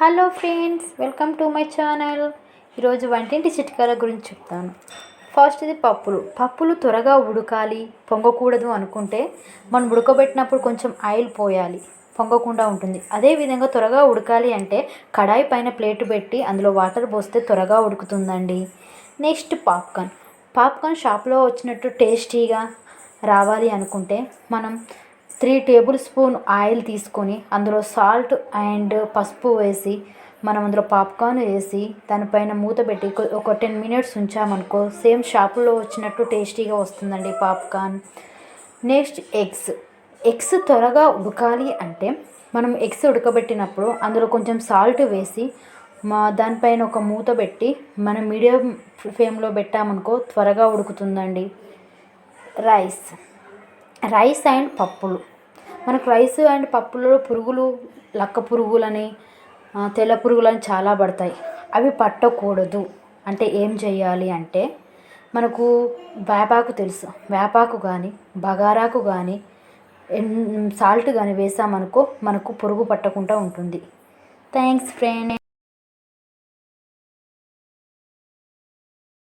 Hello friends welcome to my channel. ఈరోజు వంటింటి చిట్కాల గురించి చెప్తాను. ఫస్ట్ ఇది పప్పులు. పప్పులు త్వరగా ఉడకాలి. పొంగకూడదు అనుకుంటే మనం ఉడకబెట్టినప్పుడు కొంచెం ఆయిల్ పోయాలి. పొంగకుండా ఉంటుంది. అదేవిధంగా త్వరగా ఉడకాలి అంటే కడాయి పైన ప్లేట్ పెట్టి అందులో వాటర్ పోస్తే త్వరగా ఉడుకుతుందండి. Next popcorn. పాప్కార్న్ షాప్లో వచ్చినట్టు టేస్టీగా రావాలి అనుకుంటే మనం త్రీ టేబుల్ స్పూన్ ఆయిల్ తీసుకొని అందులో సాల్ట్ అండ్ పసుపు వేసి మనం అందులో పాప్కార్న్ వేసి దానిపైన మూత పెట్టి ఒక టెన్ మినిట్స్ ఉంచామనుకో సేమ్ షాపులో వచ్చినట్టు టేస్టీగా వస్తుందండి పాప్కార్న్. Next eggs. ఎగ్స్ త్వరగా ఉడకాలి అంటే మనం ఎగ్స్ ఉడకబెట్టినప్పుడు అందులో కొంచెం సాల్ట్ వేసి మా దానిపైన ఒక మూత పెట్టి మనం మీడియం ఫ్లేమ్లో పెట్టామనుకో త్వరగా ఉడుకుతుందండి. రైస్. రైస్ అండ్ పప్పులు. మనకు రైస్ అండ్ పప్పులలో పురుగులు లక్క పురుగులని తెల్ల పురుగులని చాలా పడతాయి. అవి పట్టకూడదు. అంటే ఏం చేయాలి అంటే మనకు వేపాకు తెలుసు. వేపాకు కానీ బగారాకు కానీ సాల్ట్ కానీ వేసామనుకో మనకు పురుగు పట్టకుండా ఉంటుంది. Thanks friend.